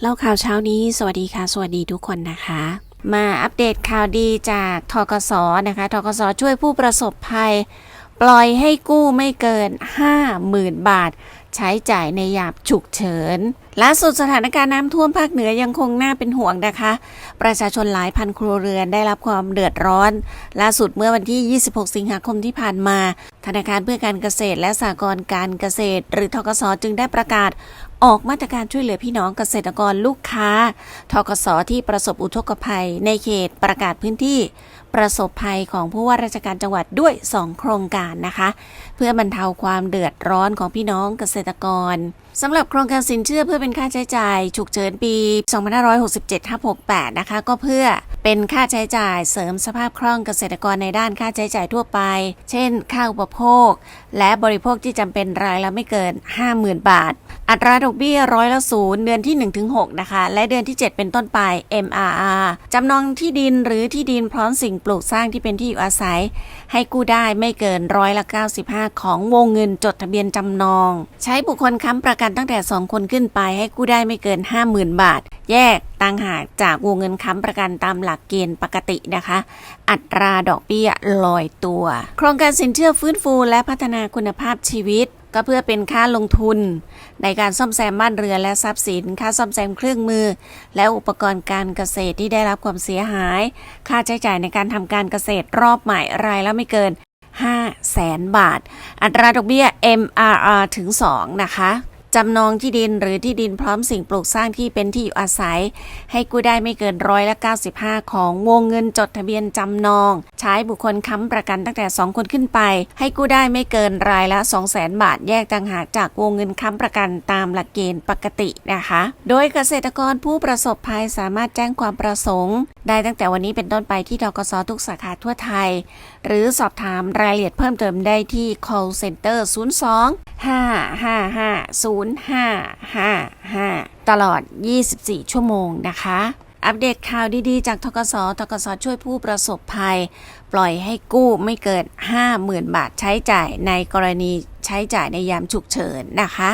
เล่าข่าวเช้านี้ สวัสดีค่ะ สวัสดีทุกคนนะคะ มาอัปเดตข่าวดีจากทกสนะคะทกสช่วยผู้ประสบภัย ปล่อยให้กู้ไม่เกิน 50,000 บาท ใช้จ่ายในยามฉุกเฉินล่าสุดสถานการณ์น้ำท่วมภาคเหนือยังคงน่าเป็นห่วงนะคะ ประชาชนหลายพันครัวเรือนได้รับความเดือดร้อน ล่าสุดเมื่อวันที่ 26 สิงหาคมที่ผ่านมา ธนาคารเพื่อการเกษตรและสหกรณ์การเกษตร หรือทกสจึงได้ประกาศ ออกมาตรการช่วยเหลือพี่น้องเกษตรกรลูกค้าทกสที่ประสบอุทกภัย ในเขตประกาศพื้นที่ประสบภัยของผู้ว่าราชการจังหวัดด้วย 2 โครงการนะคะ เพื่อบรรเทาความเดือดร้อนของพี่น้องเกษตรกรสำหรับโครงการสินเชื่อเพื่อเป็นค่าใช้จ่ายฉุกเฉินปี 2567ทับ68 นะคะ ก็เพื่อเป็นค่าใช้จ่ายเสริมสภาพคล่องเกษตรกรในด้านค่าใช้จ่ายทั่วไป เช่น ค่าอุปโภค และบริโภคที่จำเป็นรายละไม่เกิน 50,000 บาท อัตราดอกเบี้ยร้อยละศูนย์เดือนที่ 1-6 นะคะ และเดือนที่ 7 เป็นต้นไป MRR จำนองที่ดินหรือที่ดินพร้อมสิ่งปลูกสร้างที่เป็นที่อยู่อาศัย ให้กู้ได้ไม่เกินร้อยละ95 ของวงเงินจดทะเบียนจำนอง ใช้บุคคลค้ำประกันตั้งแต่ 2 คนขึ้นไป ให้กู้ได้ไม่เกิน 50,000 บาท แยกต่างหากจากวงเงินค้ำประกันตามหลักเกณฑ์ปกตินะคะ อัตราดอกเบี้ยลอยตัว โครงการสินเชื่อฟื้นฟูและพัฒนาคุณภาพชีวิต ก็เพื่อเป็นค่าลงทุน ในการซ่อมแซมบ้านเรือนและทรัพย์สิน ค่าซ่อมแซมเครื่องมือ และอุปกรณ์การเกษตรที่ได้รับความเสียหาย ค่าใช้จ่ายในการทำการเกษตรรอบใหม่รายละไม่เกิน5แสนบาท อัตราดอกเบี้ย MRR ถึง 2 นะคะ จำนองที่ดินหรือที่ดินพร้อมสิ่งปลูกสร้างที่เป็นที่อยู่อาศัย ให้กู้ได้ไม่เกินร้อยละ95 ของวงเงินจดทะเบียนจำนอง ใช้บุคคลค้ำประกันตั้งแต่ 2 คนขึ้นไป ให้กู้ได้ไม่เกินรายละ 200,000บาทแยกต่างหากจากวงเงินค้ำประกันตามหลักเกณฑ์ปกตินะคะ โดยเกษตรกรผู้ประสบภัยสามารถแจ้งความประสงค์ ได้ตั้งแต่วันนี้เป็นต้นไปที่ทกสทุกสาขาทั่วไทย หรือสอบถามรายละเอียดเพิ่มเติมได้ที่ call center 02 555 0555 ตลอด 24 ชั่วโมงนะคะ อัปเดตข่าวดีๆ จากทกสทกสช่วยผู้ประสบภัย ปล่อยให้กู้ไม่เกิน 50,000 บาทใช้จ่ายในกรณีใช้จ่ายในยามฉุกเฉินนะคะ